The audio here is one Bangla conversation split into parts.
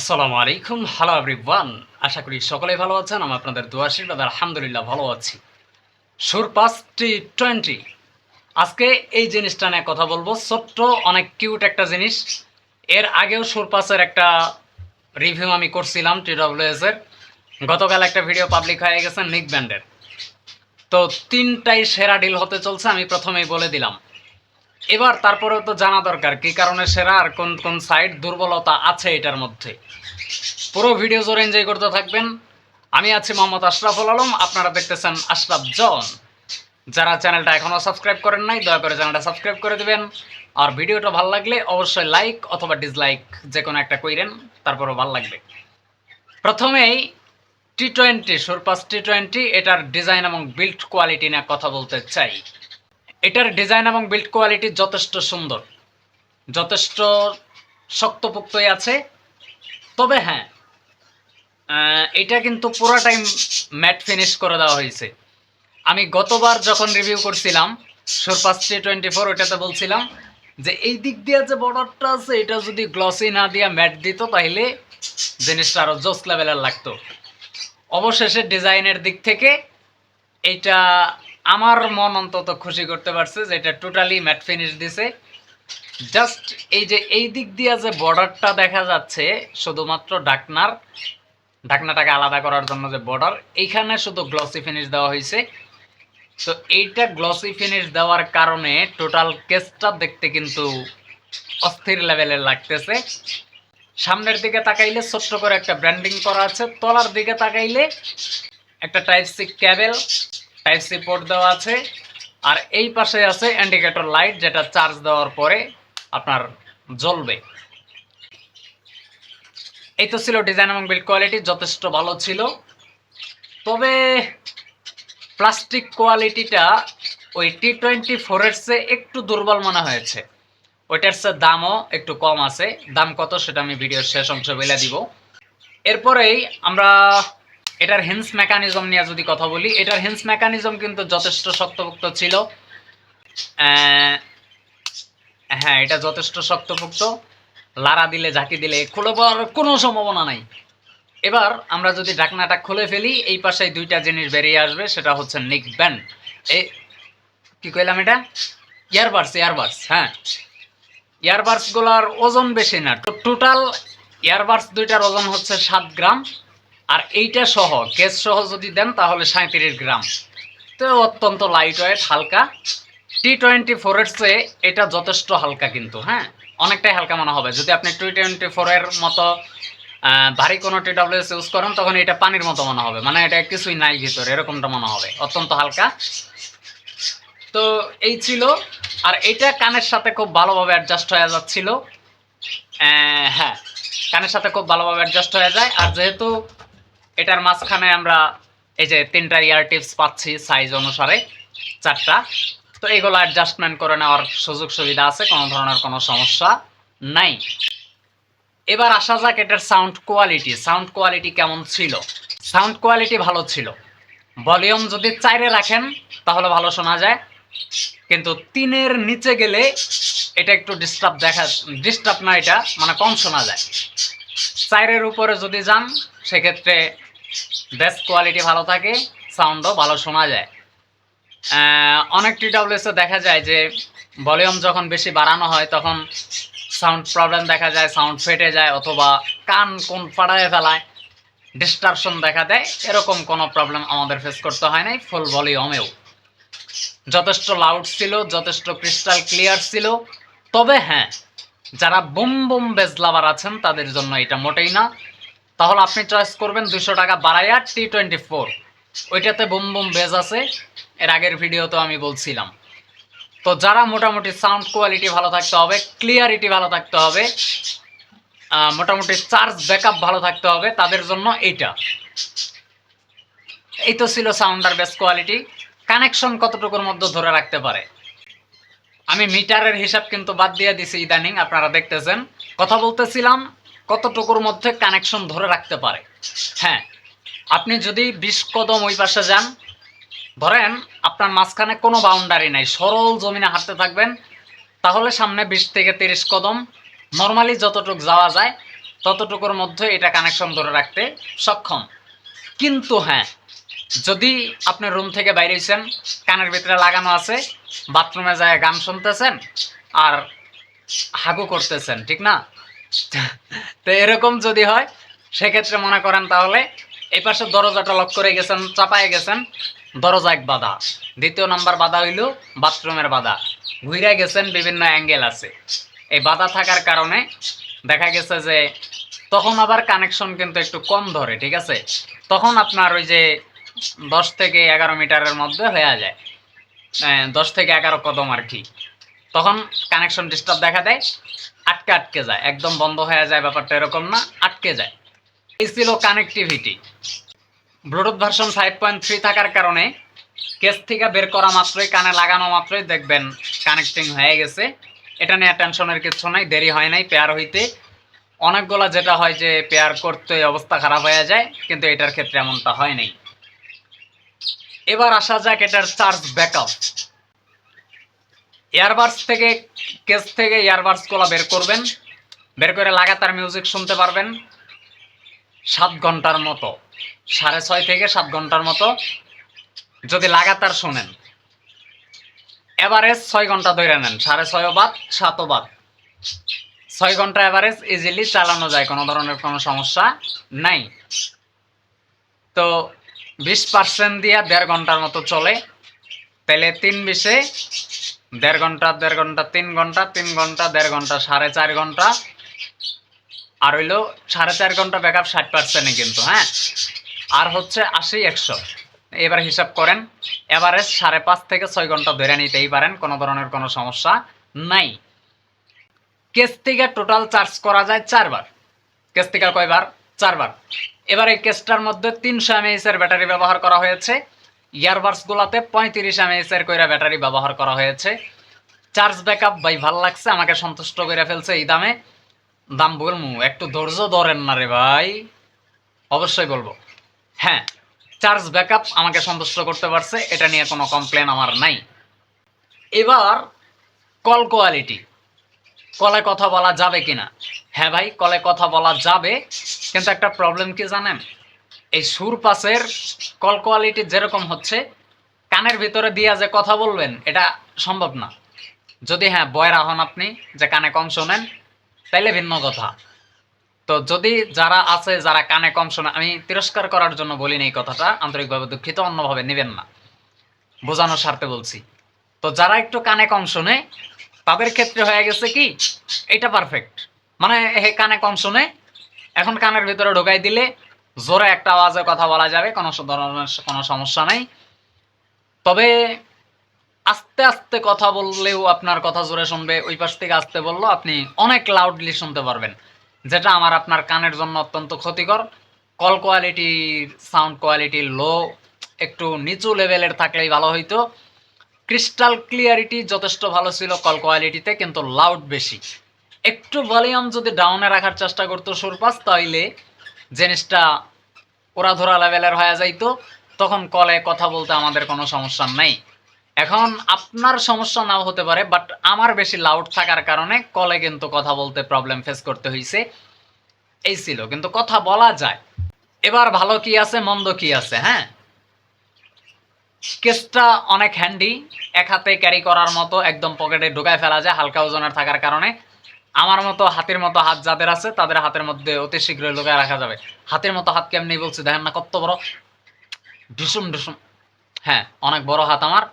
আসসালামু আলাইকুম। হ্যালো এভরিওয়ান আশা করি সকলেই ভালো আছেন, আমি আপনাদের দোয়া আশীর্বাদ, আলহামদুলিল্লাহ ভালো আছি। Surpass T twenty. আজকে এই জিনিসটা নিয়ে কথা বলব। ছোট্ট, অনেক কিউট একটা জিনিস। এর আগেও সুরপাসের একটা রিভিউ আমি করছিলাম টি এর। গতকাল একটা ভিডিও পাবলিক হয়ে গেছে নিক ব্যান্ডের তো তিনটাই সেরা ডিল হতে চলছে, আমি প্রথমেই বলে দিলাম। এবার তারপরেও তো জানা দরকার, কি কারণে সেরা আর কোন কোন সাইড দুর্বলতা আছে এটার মধ্যে। পুরো ভিডিও জোরে এনজয় করতে থাকবেন। আমি আছি মোহাম্মদ আশরাফুল আলম, আপনারা দেখতেছেন আশরাফ জন। যারা চ্যানেলটা এখনও সাবস্ক্রাইব করেন নাই, দয়া করে চ্যানেলটা সাবস্ক্রাইব করে দিবেন। আর ভিডিওটা ভালো লাগলে অবশ্যই লাইক অথবা ডিসলাইক যে কোনো একটা কইরেন, তারপরও ভালো লাগবে। প্রথমেই T twenty surpass T twenty এটার ডিজাইন এবং বিল্ড কোয়ালিটি নিয়ে কথা বলতে চাই। এটার ডিজাইন এবং বিল্ড কোয়ালিটি যথেষ্ট সুন্দর। যথেষ্ট শক্তপোক্তই আছে। তবে হ্যাঁ এটা কিন্তু পুরো টাইম ম্যাট ফিনিশ করে দেওয়া হয়েছে। আমি গতবার যখন রিভিউ করছিলাম সুরপাস টি টোয়েন্টি ফোর ওইটাতে বলছিলাম যে এই দিক দিয়ে যে বর্ডারটা আছে, এটা যদি গ্লসি না দিয়ে ম্যাট দিত, তাহলে জিনিসটা আরও জোস লেভেলের লাগতো। অবশেষে ডিজাইনের দিক থেকে এইটা আমার মন অন্তত খুশি করতে পারছে যে এটা টোটালি ম্যাট ফিনিশ দিছে। জাস্ট এই যে এই দিক দিয়ে যে বর্ডারটা দেখা যাচ্ছে, শুধুমাত্র ডাকনার ঢাকনাটাকে আলাদা করার জন্য যে বর্ডার এইখানে শুধু গ্লসি ফিনিশ দেওয়া হয়েছে তো এইটা গ্লসি ফিনিশ দেওয়ার কারণে টোটাল কেসটা দেখতে কিন্তু অস্থির লেভেলের লাগতেছে। সামনের দিকে তাকাইলে ছোট্ট করে একটা ব্র্যান্ডিং করা আছে, তলার দিকে তাকাইলে একটা type C cable type C port দেওয়া আছে। আর এই পাশে আছে ইন্ডিকেটর লাইট যেটা চার্জ দেওয়ার পরে আপনার জ্বলবে। এই তো ছিল ডিজাইন এবং বিল্ড কোয়ালিটি যথেষ্ট ভালো ছিল। তবে প্লাস্টিক কোয়ালিটিটা ওই টি টোয়েন্টি ফোরের চেয়ে একটু দুর্বল মনে হয়েছে। ওইটার চেয়ে দামও একটু কম আছে। দাম কত সেটা আমি ভিডিওর শেষ অংশে বলে দিব। এরপরেই আমরা এটার হেন্স মেকানিজম নিয়ে যদি কথা বলি, এটার হেন্স মেকানিজম কিন্তু যথেষ্ট শক্তপোক্ত ছিল। হ্যাঁ এটা যথেষ্ট শক্তপোক্ত। লারা দিলে, ঝাঁকি দিলে খুলে পাওয়ার কোনো সম্ভাবনা নাই। এবার আমরা যদি ঢাকনাটা খুলে ফেলি, এই পাশে দুইটা জিনিস বেরিয়ে আসবে, সেটা হচ্ছে নিক ব্যান্ড এই কি কইলাম এটা? ইয়ারবাডস ইয়ারবাডস হ্যাঁ। ইয়ারবাডসগুলোর ওজন বেশি না। টোটাল ইয়ারবাডস দুইটার ওজন হচ্ছে সাত গ্রাম। আর এইটা সহ কেস সহ যদি দেন তাহলে সাঁত্রিশ গ্রাম। তো অত্যন্ত লাইট ওয়েট হালকা। টি টোয়েন্টি ফোরের চেয়ে এটা যথেষ্ট হালকা কিন্তু হ্যাঁ? অনেকটাই হালকা মনে হবে। যদি আপনি টি টোয়েন্টি ফোরের মতো ভারী কোনো টি ডাব্লিউএস ইউজ করেন, তখন এটা পানির মতো মনে হবে। মানে এটা কিছুই নাই ভিতরে, এরকমটা মনে হবে। অত্যন্ত হালকা। তো এই ছিল। আর এটা কানের সাথে খুব ভালোভাবে অ্যাডজাস্ট হয়ে যাচ্ছিল। হ্যাঁ। কানের সাথে খুব ভালোভাবে অ্যাডজাস্ট হয়ে যায়। আর যেহেতু এটার মাঝখানে আমরা এই যে তিনটা ইয়ার টিপস পাচ্ছি সাইজ অনুসারে, চারটা। তো এগুলো অ্যাডজাস্টমেন্ট করে নেওয়ার সুযোগ সুবিধা আছে, কোনো ধরনের কোনো সমস্যা নাই। এবার আসা যাক এটার সাউন্ড কোয়ালিটি সাউন্ড কোয়ালিটি কেমন ছিল? সাউন্ড কোয়ালিটি ভালো ছিল। ভলিউম যদি চাইরে রাখেন, তাহলে ভালো শোনা যায়। কিন্তু তিনের নিচে গেলে এটা একটু ডিস্টার্ব দেখা ডিস্টার্ব না এটা মানে কম শোনা যায়। চাইরের উপরে যদি যান, সেক্ষেত্রে বেস কোয়ালিটি ভালো থাকে, সাউন্ডও ভালো শোনা যায়। অনেক টিডাব্লিউএসে দেখা যায় যে, ভলিউম যখন বেশি বাড়ানো হয়, তখন সাউন্ড প্রবলেম দেখা যায়, সাউন্ড ফেটে যায়, অথবা কান কোন ফাড়ায় ফেলায়, ডিস্টারশন দেখা দেয়, এরকম কোনো প্রবলেম আমাদের ফেস করতে হয় নাই ফুল ভলিউমেও। যথেষ্ট লাউড ছিল, যথেষ্ট ক্রিস্টাল ক্লিয়ার ছিল, তবে হ্যাঁ যারা বুম বুম বেজ লাভার আছেন, তাদের জন্য এটা মোটেই না। তাহলে আপনি চয়েস করবেন দুশো টাকা বাড়াইয়া টি টোয়েন্টি ফোর ওইটাতে বুম বুম বেজ আছে। এর আগের ভিডিওতে আমি বলছিলাম। তো যারা মোটামুটি সাউন্ড কোয়ালিটি ভালো থাকতে হবে ক্লিয়ারিটি ভালো থাকতে হবে মোটামুটি চার্জ ব্যাকআপ ভালো থাকতে হবে, তাদের জন্য এইটা। এই তো ছিল সাউন্ডার বেস কোয়ালিটি কানেকশন কতটুকুর মধ্যে ধরে রাখতে পারে? আমি মিটারের হিসাব কিন্তু বাদ দিয়ে দিছি ইদানিং, আপনারা দেখতেছেন। কথা বলতেছিলাম কতটুকুর মধ্যে কানেকশন ধরে রাখতে পারে? হ্যাঁ আপনি যদি বিশ কদম ওই পাশে যান, ধরেন আপনার মাঝখানে কোনো বাউন্ডারি নাই, সরল জমিনে হাঁটতে থাকবেন, তাহলে সামনে বিশ থেকে তিরিশ কদম নর্মালি যতটুকু যাওয়া যায়, ততটুকুর মধ্যে এটা কানেকশন ধরে রাখতে সক্ষম। কিন্তু হ্যাঁ যদি আপনি রুম থেকে বাইরে হয়েছেন কানের ভিতরে লাগানো আছে বাথরুমে যায় গান শুনতেছেন, আর হাগু করতেছেন, ঠিক না? তো এরকম যদি হয়, সেক্ষেত্রে মনে করেন তাহলে এই পাশে দরজাটা লক করে গেছেন, চাপায় গেছেন, দরজা এক বাধা। দ্বিতীয় নাম্বার বাধা হইল বাথরুমের বাধা। ঘুরে গেছেন, বিভিন্ন অ্যাঙ্গেল আছে। এই বাধা থাকার কারণে দেখা গেছে যে তখন আবার কানেকশন কিন্তু একটু কম ধরে, ঠিক আছে? তখন আপনার ওই যে দশ থেকে এগারো মিটারের মধ্যে হয়ে যায়। দশ থেকে এগারো কদম আর কি। তখন কানেকশন ডিস্টার্ব দেখা দেয়। আটকে আটকে যায়, একদম বন্ধ হয়ে যায় ব্যাপারটা এরকম না, আটকে যায়। এই ছিল connectivity Bluetooth version five point three থাকার কারণে কেস থেকে বের করা মাত্রই, কানে লাগানো মাত্রই দেখবেন কানেক্টিং হয়ে গেছে। এটা নিয়ে টেনশনের কিছু নাই, দেরি হয় নাই পেয়ার হইতে। অনেকগুলা যেটা হয় যে পেয়ার করতে অবস্থা খারাপ হয়ে যায়, কিন্তু এটার ক্ষেত্রে এমনটা হয় নাই। এবার আসা যাক এটার চার্জ ব্যাকআপ ইয়ারবাডস থেকে কেস থেকে ইয়ারবাডসগুলা বের করবেন। বের করে লাগাতার মিউজিক শুনতে পারবেন। সাত ঘণ্টার মতো, সাড়ে ছয় থেকে সাত ঘণ্টার মতো যদি লাগাতার শোনেন। এভারেজ ছয় ঘণ্টা ধরে নেন, সাড়ে ছয় বাদ সাতও বাদ। ছয় ঘণ্টা এভারেজ ইজিলি চালানো যায়, কোনো ধরনের কোনো সমস্যা নাই। তো বিশ পার্সেন্ট দিয়ে দেড় ঘণ্টার মতো চলে, তাহলে তিন বিশে দেড় ঘণ্টা দেড় ঘণ্টা, তিন ঘণ্টা তিন ঘণ্টা, দেড় ঘণ্টা, সাড়ে চার ঘণ্টা। আর হইল সাড়ে চার ঘণ্টা ব্যাকআপ ষাট পার্সেন্টে কিন্তু হ্যাঁ? আর হচ্ছে আশি, একশো। এবার হিসাব করেন এভারেজ সাড়ে পাঁচ থেকে ছয় ঘণ্টা ধরে নিতেই পারেন, কোনো ধরনের কোনো সমস্যা নাই। কেস থেকে টোটাল চার্জ করা যায় চারবার। কেস থেকে কয়বার? চারবার। এবার এই কেসটার মধ্যে তিনশো এমএএস এর ব্যাটারি ব্যবহার করা হয়েছে। ইয়ারবাডস গুলাতে পঁয়ত্রিশ এমএএস এর কইরা ব্যাটারি ব্যবহার করা হয়েছে। চার্জ ব্যাকআপ ভাই ভালো লাগছে, আমাকে সন্তুষ্ট করে ফেলছে এই দামে। দাম বলমু, একটু ধৈর্য ধরেন না রে ভাই। অবশ্যই বলব। হ্যাঁ চার্জ ব্যাকআপ আমাকে সন্তুষ্ট করতে পারছে, এটা নিয়ে কোনো কমপ্লেন আমার নাই। এবার কল কোয়ালিটি কলে কথা বলা যাবে কিনা? হ্যাঁ ভাই কলে কথা বলা যাবে, কিন্তু একটা প্রবলেম কি জানেন? এই সুর পাসের কল কোয়ালিটি যেরকম হচ্ছে, কানের ভিতরে দিয়া যে কথা বলবেন, এটা সম্ভব না। যদি হ্যাঁ বয়রা হন আপনি, যে কানে কম শোনেন, তাইলে ভিন্ন কথা। তো যদি যারা আছে, যারা কানে কম শোনে, আমি তিরস্কার করার জন্য বলিনি এই কথাটা, আন্তরিকভাবে দুঃখিত, অন্যভাবে নেবেন না। বোঝানোর স্বার্থে বলছি। তো যারা একটু কানে কম শোনে, তাদের ক্ষেত্রে হয়ে গেছে কি, এটা পারফেক্ট মানে হে কানে কম শোনে, এখন কানের ভিতরে ঢোকাই দিলে জোরে একটা আওয়াজে কথা বলা যাবে, কোনো ধরনের কোনো সমস্যা নাই। তবে আস্তে আস্তে কথা বললেও আপনার কথা জোরে শুনবে, ওই পাশ থেকে আস্তে বলল, আপনি অনেক লাউডলি শুনতে পারবেন, যেটা আমার আপনার কানের জন্য অত্যন্ত ক্ষতিকর। Call quality sound quality low একটু নিচু লেভেলের থাকলেই ভালো হইতো। ক্রিস্টাল ক্লিয়ারিটি যথেষ্ট ভালো ছিল কল কোয়ালিটিতে কিন্তু লাউড বেশি। একটু ভলিউম যদি ডাউনে রাখার চেষ্টা করতো সুরপাস তাইলে জিনিসটা ওরা ধরা লেভেলের হয়ে যাইতো, তখন কলে কথা বলতে আমাদের কোনো সমস্যা নাই। এখন আপনার সমস্যা নাও হতে পারে বাট আমার বেশি লাউড থাকার কারণে কলে কিন্তু কথা বলতে প্রবলেম ফেস করতে হয়েছে এই ছিল, কিন্তু কথা বলা যায়। এবার ভালো কি আছে, মন্দ কি আছে হ্যাঁ? কেসটা অনেক হ্যান্ডি এক হাতে ক্যারি করার মতো, একদম পকেটে ঢুকায় ফেলা যায়, হালকা ওজনের থাকার কারণে। আমার মতো হাতের মতো হাত যাদের আছে, তাদের হাতের মধ্যে অতি শীঘ্রই লুকায় রাখা যাবে। হাতের মতো হাত কেমনি বলছি দেখেন না কত বড়? ঢুসুম ঢুসুম হ্যাঁ অনেক বড় হাত আমার।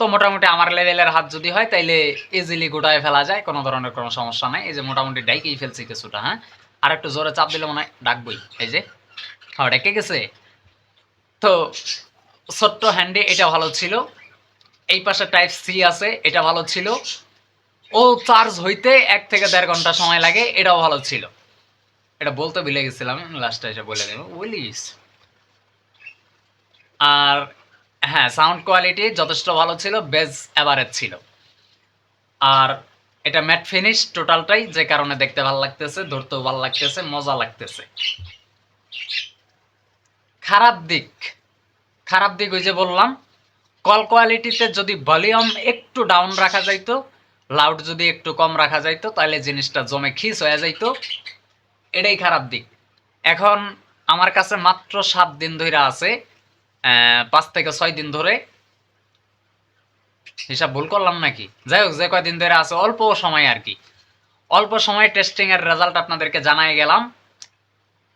তো মোটামুটি আমার লেভেলের হাত যদি হয়, তাইলে ইজিলি গোটায় ফেলা যায়, কোনো ধরনের কোনো সমস্যা নাই। এই যে মোটামুটি ডাইকেই ফেলছি কিছুটা হ্যাঁ? আর একটু জোরে চাপ দিলে মনে হয় ডাকবই। এই যে হ্যাঁ ডেকে গেছে। তো ছোট্ট হ্যান্ডে এটা ভালো ছিল। এই পাশে টাইপ সি আছে, এটা ভালো ছিল। ও চার্জ হইতে এক থেকে দেড় ঘণ্টা সময় লাগে, এটাও ভালো ছিল। এটা বলতে ভুলে গেছিলাম লাস্টে এসে বলে দেবো, বলিস। আর হ্যাঁ সাউন্ড কোয়ালিটি যথেষ্ট ভালো ছিল বেজ অ্যাভারেজ ছিল। আর এটা ম্যাট ফিনিশ টোটালটাই যে কারণে দেখতে ভালো লাগতেছে, ধরতেও ভালো লাগতেছে, মজা লাগতেছে। খারাপ দিক খারাপ দিক ওই যে বললাম কল কোয়ালিটিতে যদি ভলিউম একটু ডাউন রাখা যাইতো লাউড যদি একটু কম রাখা যাইতো তাহলে জিনিসটা জমে খিস হয়ে যাইতো। এটাই খারাপ দিক। এখন আমার কাছে মাত্র সাত দিন ধরে আছে পাঁচ থেকে ছয় দিন ধরে। হিসাব ভুল করলাম নাকি? যাই হোক, যে কয়দিন ধরে আছে, অল্প সময় আর কি। অল্প সময় টেস্টিং এর রেজাল্ট আপনাদেরকে জানাই গেলাম।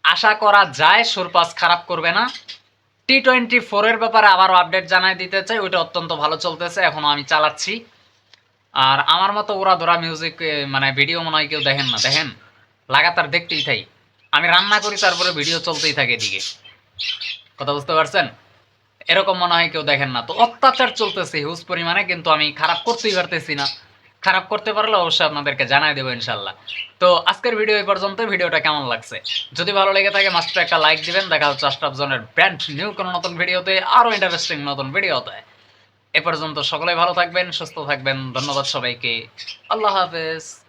আশা করা যায় সুরপাস খারাপ করবে না। টি টোয়েন্টি ফোরের ব্যাপারে আবারও আপডেট জানাই দিতে চাই, ওইটা অত্যন্ত ভালো চলতেছে, এখনও আমি চালাচ্ছি। আর আমার মতো ওরা ধরা মিউজিক মানে ভিডিও মনে হয় কেউ দেখেন না। দেখেন, লাগাতার দেখতেই থাই আমি রান্না করি, তারপরে ভিডিও চলতেই থাকে এদিকে। কথা বুঝতে পারছেন? এরকম মনে হয় কেউ দেখেন না। তো অত্যাচার চলতেছে হিউজ পরিমাণে, কিন্তু আমি খারাপ করতেই পারতেছি না। খারাপ করতে পারলে অবশ্যই আপনাদেরকে জানাই দেবো ইনশাল্লাহ। তো আজকের ভিডিও এই পর্যন্ত। ভিডিওটা কেমন লাগছে? যদি ভালো লেগে থাকে মাস্টার একটা লাইক দিবেন। দেখা হচ্ছে আস্টাফ জনের ব্র্যান্ড নিউ কোনো নতুন ভিডিওতে আরও ইন্টারেস্টিং নতুন ভিডিওতে এ পর্যন্ত সকলে ভালো থাকবেন সুস্থ থাকবেন। ধন্যবাদ সবাইকে। আল্লাহ হাফেজ।